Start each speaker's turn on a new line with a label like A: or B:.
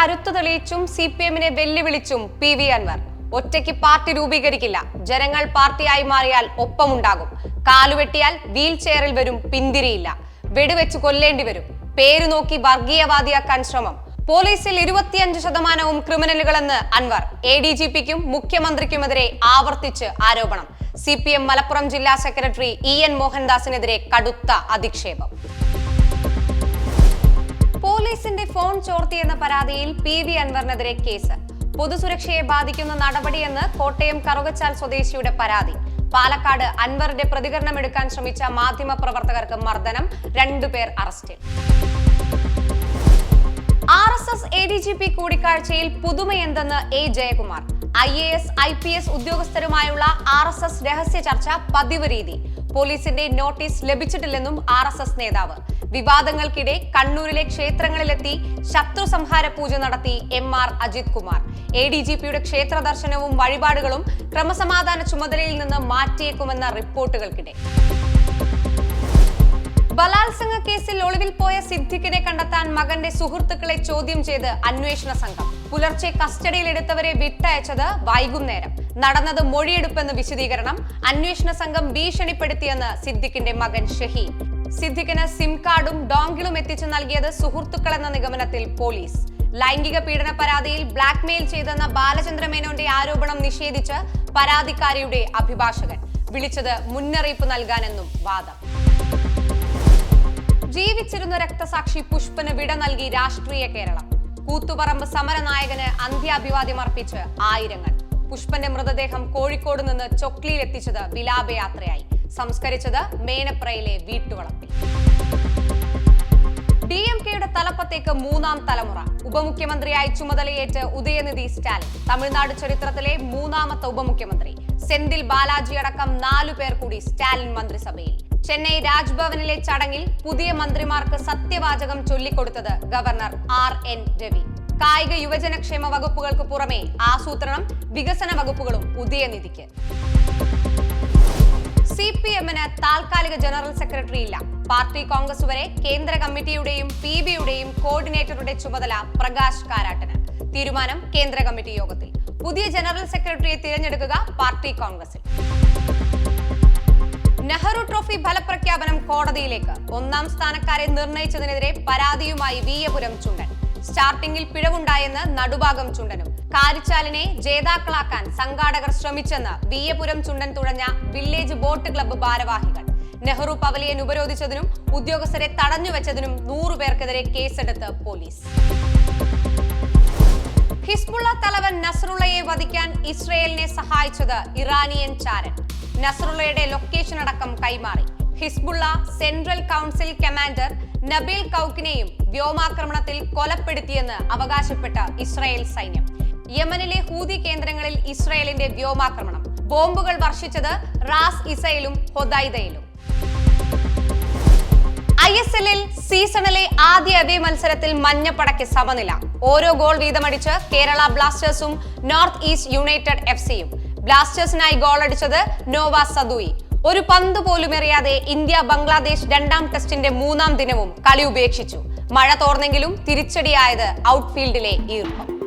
A: കരുത്തു തെളിയിച്ചും C P എമ്മിനെ വെല്ലുവിളിച്ചും P V Anwar. ഒറ്റയ്ക്ക് പാർട്ടി രൂപീകരിക്കില്ല. ജനങ്ങൾ പാർട്ടിയായി മാറിയാൽ ഒപ്പമുണ്ടാകും. കാലുവെട്ടിയാൽ വീൽ ചെയറിൽ വരും പിന്തിരിയില്ല. വെടിവെച്ച് കൊല്ലേണ്ടി വരും. പേര് നോക്കി വർഗീയവാദിയാക്കാൻ ശ്രമം. പോലീസിൽ ഇരുപത്തിയഞ്ച് ശതമാനവും ക്രിമിനലുകളെന്ന് അൻവർ. എ ഡി ജി പിക്കും മുഖ്യമന്ത്രിക്കുമെതിരെ ആവർത്തിച്ച് ആരോപണം. സി പി എം മലപ്പുറം ജില്ലാ സെക്രട്ടറി ഇ എൻ മോഹൻദാസിനെതിരെ കടുത്ത അധിക്ഷേപം. പോലീസിന്റെ ഫോൺ ചോർത്തിയെന്ന പരാതിയിൽ പി വി അൻവറിനെതിരെ കേസ്. പൊതുസുരക്ഷയെ ബാധിക്കുന്ന നടപടിയെന്ന് കോട്ടയം കറുകച്ചാൽ സ്വദേശിയുടെ പരാതി. പാലക്കാട് അൻവറിന്റെ പ്രതികരണം എടുക്കാൻ ശ്രമിച്ച മാധ്യമ പ്രവർത്തകർക്ക് മർദ്ദനം. രണ്ടുപേർ അറസ്റ്റിൽ R S S A D G P കൂടിക്കാഴ്ചയിൽ പുതുമയെന്തെന്ന് A Jayakumar. I A S I P S ഉദ്യോഗസ്ഥരുമായുള്ള R S S രഹസ്യ ചർച്ച പതിവ് രീതി. പോലീസിന്റെ നോട്ടീസ് ലഭിച്ചിട്ടില്ലെന്നും ആർ എസ് എസ് നേതാവ്. വിവാദങ്ങൾക്കിടെ കണ്ണൂരിലെ ക്ഷേത്രങ്ങളിലെത്തി ശത്രു സംഹാര പൂജ നടത്തി M R Ajith Kumar. A D G പിയുടെ ക്ഷേത്ര ദർശനവും വഴിപാടുകളും ക്രമസമാധാന ചുമതലയിൽ നിന്ന് മാറ്റിയേക്കുമെന്ന റിപ്പോർട്ടുകൾക്കിടെ. ബലാത്സംഗ കേസിൽ ഒളിവിൽ പോയ സിദ്ദിഖിനെ കണ്ടെത്താൻ മകന്റെ സുഹൃത്തുക്കളെ ചോദ്യം ചെയ്ത് അന്വേഷണ സംഘം. പുലർച്ചെ കസ്റ്റഡിയിലെടുത്തവരെ വിട്ടയച്ചത് വൈകുന്നേരം. നടന്നത് മൊഴിയെടുപ്പെന്ന് വിശദീകരണം അന്വേഷണ സംഘം ഭീഷണിപ്പെടുത്തിയെന്ന് സിദ്ദിഖിന്റെ മകൻ ഷഹീൻ സിദ്ദിഖിന് സിം കാർഡും ഡോങ്കിളും എത്തിച്ചു നൽകിയത് സുഹൃത്തുക്കളെന്ന നിഗമനത്തിൽ പോലീസ്. ലൈംഗിക പീഡന പരാതിയിൽ ബ്ലാക്ക്മെയിൽ ചെയ്തെന്ന ബാലചന്ദ്ര മേനോന്റെ ആരോപണം നിഷേധിച്ച് പരാതിക്കാരിയുടെ അഭിഭാഷകൻ. വിളിച്ചത് മുന്നറിയിപ്പ് നൽകാനെന്നും വാദം. ജീവിച്ചിരുന്ന രക്തസാക്ഷി പുഷ്പന് വിട നൽകി രാഷ്ട്രീയ കേരളം. കൂത്തുപറമ്പ് സമരനായകന് അന്ത്യാഭിവാദ്യം അർപ്പിച്ച് ആയിരങ്ങൾ. പുഷ്പന്റെ മൃതദേഹം കോഴിക്കോട് നിന്ന് ചൊക്ലിയിൽ എത്തിച്ചത് വിലാപയാത്രയായി. സംസ്കരിച്ചത് മേനപ്രയിലെ വീട്ടുവളപ്പിൽ. ഡി എം കെയുടെ തലപ്പത്തേക്ക് മൂന്നാം തലമുറ. ഉപമുഖ്യമന്ത്രിയായി ചുമതലയേറ്റ് ഉദയനിധി സ്റ്റാലിൻ. തമിഴ്നാട് ചരിത്രത്തിലെ മൂന്നാമത്തെ ഉപമുഖ്യമന്ത്രി. സെന്തിൽ ബാലാജി അടക്കം നാലു പേർ കൂടി സ്റ്റാലിൻ മന്ത്രിസഭയിൽ. ചെന്നൈ രാജ്ഭവനിലെ ചടങ്ങിൽ പുതിയ മന്ത്രിമാർക്ക് സത്യവാചകം ചൊല്ലിക്കൊടുത്തത് ഗവർണർ ആർ എൻ രവി. കായിക യുവജന ക്ഷേമ വകുപ്പുകൾക്ക് പുറമെ ആസൂത്രണം വികസന വകുപ്പുകളും ഉദയനിധിക്ക് സി പി എമ്മിന് താൽക്കാലിക ജനറൽ സെക്രട്ടറി ഇല്ല പാർട്ടി കോൺഗ്രസ് വരെ കേന്ദ്ര കമ്മിറ്റിയുടെയും പി ബിയുടെയും കോർഡിനേറ്ററുടെ ചുമതല പ്രകാശ് കാരാട്ടിന്. തീരുമാനം കേന്ദ്ര കമ്മിറ്റി യോഗത്തിൽ. പുതിയ ജനറൽ സെക്രട്ടറിയെ തിരഞ്ഞെടുക്കുക പാർട്ടി കോൺഗ്രസിൽ. നെഹ്റു ട്രോഫി ഫലപ്രഖ്യാപനം കോടതിയിലേക്ക്. ഒന്നാം സ്ഥാനക്കാരെ നിർണയിച്ചതിനെതിരെ പരാതിയുമായി വീയപുരം ചുണ്ടൻ. സ്റ്റാർട്ടിംഗിൽ പിഴവുണ്ടായെന്ന് നടുഭാഗം ചുണ്ടനും. കാരിച്ചാലിനെ ജേതാക്കളാക്കാൻ സംഘാടകർ ശ്രമിച്ചെന്ന് വീയപുരം ചുണ്ടൻ തുഴഞ്ഞ വില്ലേജ് ബോട്ട് ക്ലബ്ബ് ഭാരവാഹികൾ. നെഹ്റു പവലിയൻ ഉപരോധിച്ചതിനും ഉദ്യോഗസ്ഥരെ തടഞ്ഞുവെച്ചതിനും നൂറുപേർക്കെതിരെ കേസെടുത്ത് പോലീസ്. ഹിസ്ബുള്ള തലവൻ നസറുള്ളയെ വധിക്കാൻ ഇസ്രയേലിനെ സഹായിച്ചത് ഇറാനിയൻ ചാരൻ. നസറുള്ളയുടെ ലൊക്കേഷൻ അടക്കം കൈമാറി. Hezbollah central council commander Nabil കൗക്കിനെയും വ്യോമാക്രമണത്തിൽ കൊലപ്പെടുത്തിയെന്ന് അവകാശപ്പെട്ട ഇസ്രായേൽ സൈന്യം. യമനിലെ ഹൂതി കേന്ദ്രങ്ങളിൽ ഇസ്രായേലിന്റെ വ്യോമാക്രമണം. ബോംബുകൾ വർഷിച്ചത് റാസ് ഇസയിലും ഹൊദൈദയിലും. ഐ എസ് എല്ലിൽ സീസണിലെ ആദ്യ അതേ മത്സരത്തിൽ മഞ്ഞപ്പടയ്ക്ക് സമനില. ഓരോ ഗോൾ വീതമടിച്ച് കേരള ബ്ലാസ്റ്റേഴ്സും നോർത്ത് ഈസ്റ്റ് യുണൈറ്റഡ് എഫ് സിയും. ബ്ലാസ്റ്റേഴ്സിനായി ഗോൾ അടിച്ചത് നോവ സദുയി. ഒരു പന്ത് പോലും എറിയാതെ ഇന്ത്യ ബംഗ്ലാദേശ് രണ്ടാം ടെസ്റ്റിന്റെ മൂന്നാം ദിനവും കളി ഉപേക്ഷിച്ചു. മഴ തോർന്നെങ്കിലും തിരിച്ചടിയായത് ഔട്ട്ഫീൽഡിലെ ഈർപ്പം